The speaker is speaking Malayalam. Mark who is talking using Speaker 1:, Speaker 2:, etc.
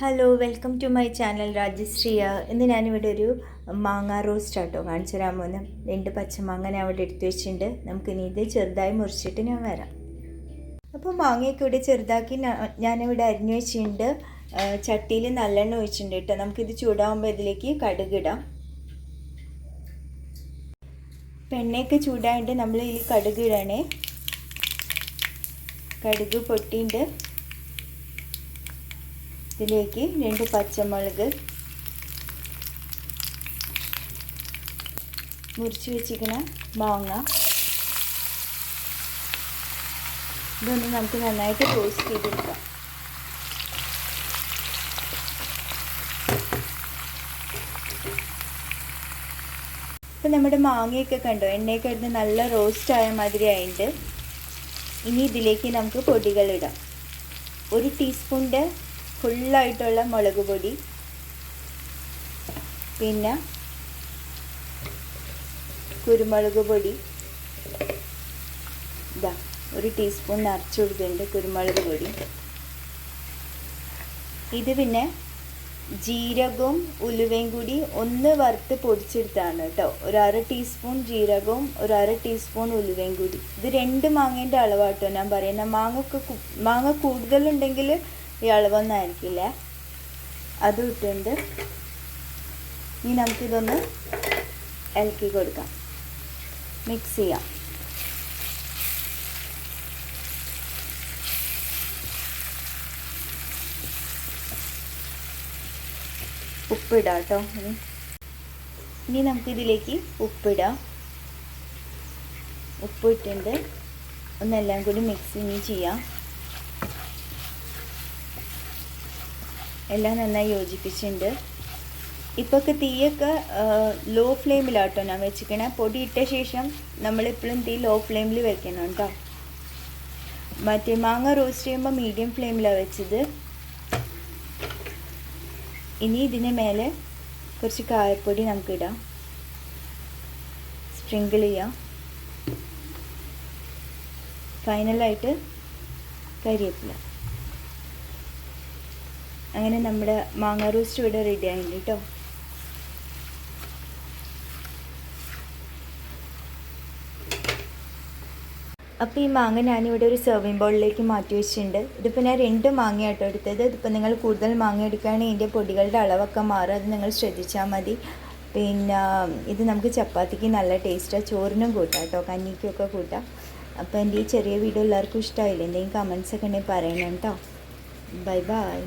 Speaker 1: Hello welcome to my channel രാജശ്രീയ ഇന്ന് ഞാനിവിടെ ഒരു മാങ്ങ റോസ്റ്റ് ആട്ടോ കാണിച്ചു തരാൻ പോകുന്നത് രണ്ട് പച്ചമാങ്ങ ഞാൻ അവിടെ എടുത്തു വെച്ചിട്ടുണ്ട്. നമുക്കിനി ഇത് ചെറുതായി മുറിച്ചിട്ട് ഞാൻ വരാം. അപ്പോൾ മാങ്ങയൊക്കെ ഇവിടെ ചെറുതാക്കി ഞാനിവിടെ അരിഞ്ഞു വെച്ചിട്ടുണ്ട്. ചട്ടിയിൽ നല്ലെണ്ണ ഒഴിച്ചിട്ടുണ്ട് കേട്ടോ. നമുക്കിത് ചൂടാകുമ്പോൾ ഇതിലേക്ക് കടുകിടാം പെണ്ണയൊക്കെ ചൂടായിട്ട് നമ്മൾ ഈ കടുക് ഇടണേ. കടുക് പൊട്ടിയിട്ട് ഇതിലേക്ക് രണ്ട് പച്ചമുളക് മുറിച്ച് വെച്ചിരിക്കുന്ന മാങ്ങ. ഇതൊന്ന് നമുക്ക് നന്നായിട്ട് റോസ്റ്റ് ചെയ്തെടുക്കാം. ഇപ്പം നമ്മുടെ മാങ്ങയൊക്കെ കണ്ടോ? എണ്ണയൊക്കെ എടുത്ത് നല്ല റോസ്റ്റ് ആയ മാതിരി ആയിട്ട് ഇനി ഇതിലേക്ക് നമുക്ക് പൊടികളിടാം ഒരു ടീസ്പൂണിന്റെ ഫുള്ളായിട്ടുള്ള മുളക് പൊടി. പിന്നെ കുരുമുളക് പൊടി. ഇതാ ഒരു ടീസ്പൂൺ നിറച്ച് കൊടുക്കുന്നുണ്ട് കുരുമുളക് പൊടി. ഇത് പിന്നെ ജീരകവും ഉലുവയും കൂടി ഒന്ന് വറുത്ത് പൊടിച്ചെടുത്താണ് കേട്ടോ. ഒരു അര ടീസ്പൂൺ ജീരകവും ഒരു അര ടീസ്പൂൺ ഉലുവയും കൂടി. ഇത് രണ്ട് മാങ്ങേന്റെ അളവാട്ടോ ഞാൻ പറയുന്നത് മാങ്ങ മാങ്ങ കൂടുതലുണ്ടെങ്കിൽ ഈ അളവൊന്നും ആയിരിക്കില്ല അതും ഇട്ടുണ്ട്. ഇനി നമുക്കിതൊന്ന് ഇളക്കി കൊടുക്കാം. മിക്സ് ചെയ്യാം. ഉപ്പിടാം കേട്ടോ ഇനി ഇനി നമുക്കിതിലേക്ക് ഉപ്പിടാം. ഉപ്പിട്ടുണ്ട് ഒന്നെല്ലാം കൂടി മിക്സ് ഇനി ചെയ്യാം. എല്ലാം നന്നായി യോജിപ്പിച്ചിട്ടുണ്ട്. ഇപ്പോഴൊക്കെ തീയൊക്കെ ലോ ഫ്ലെയിമിലാട്ടോ ഞാൻ വെച്ചിരിക്കണേ പൊടി ഇട്ട ശേഷം നമ്മളിപ്പോഴും തീ ലോ ഫ്ലെയിമിൽ വെക്കണം കേട്ടോ മറ്റേ മാങ്ങ റോസ്റ്റ് ചെയ്യുമ്പോൾ മീഡിയം ഫ്ലെയിമിലാണ് വെച്ചത്. ഇനി ഇതിന് മേലെ കുറച്ച് കായപ്പൊടി നമുക്ക് ഇടാം സ്പ്രിങ്കിൾ ചെയ്യാം ഫൈനലായിട്ട് കരിവേപ്പില അങ്ങനെ നമ്മുടെ മാങ്ങ റോസ്റ്റ് ഇവിടെ റെഡി ആയിട്ടുണ്ട് കേട്ടോ. അപ്പോൾ ഈ മാങ്ങ ഞാനിവിടെ ഒരു സെർവിങ് ബൗളിലേക്ക് മാറ്റി വെച്ചിട്ടുണ്ട്. ഇതിപ്പോൾ ഞാൻ രണ്ട് മാങ്ങ ആട്ടോ എടുത്തത്. ഇതിപ്പോൾ നിങ്ങൾ കൂടുതൽ മാങ്ങ എടുക്കുകയാണെങ്കിൽ ഇതിന്റെ പൊടികളുടെ അളവൊക്കെ മാറും. അത് നിങ്ങൾ ശ്രദ്ധിച്ചാൽ മതി. പിന്നെ ഇത് നമുക്ക് ചപ്പാത്തിക്ക് നല്ല ടേസ്റ്റാണ് ചോറിനും കൂട്ടാം കേട്ടോ. കഞ്ഞിക്കൊക്കെ കൂട്ടാം. അപ്പോൾ എന്റെ ഈ ചെറിയ വീഡിയോ എല്ലാവർക്കും ഇഷ്ടമായില്ലേ? എന്തെങ്കിലും കമൻസ് ഒക്കെ ഉണ്ടെങ്കിൽ പറയണം കേട്ടോ. Bye bye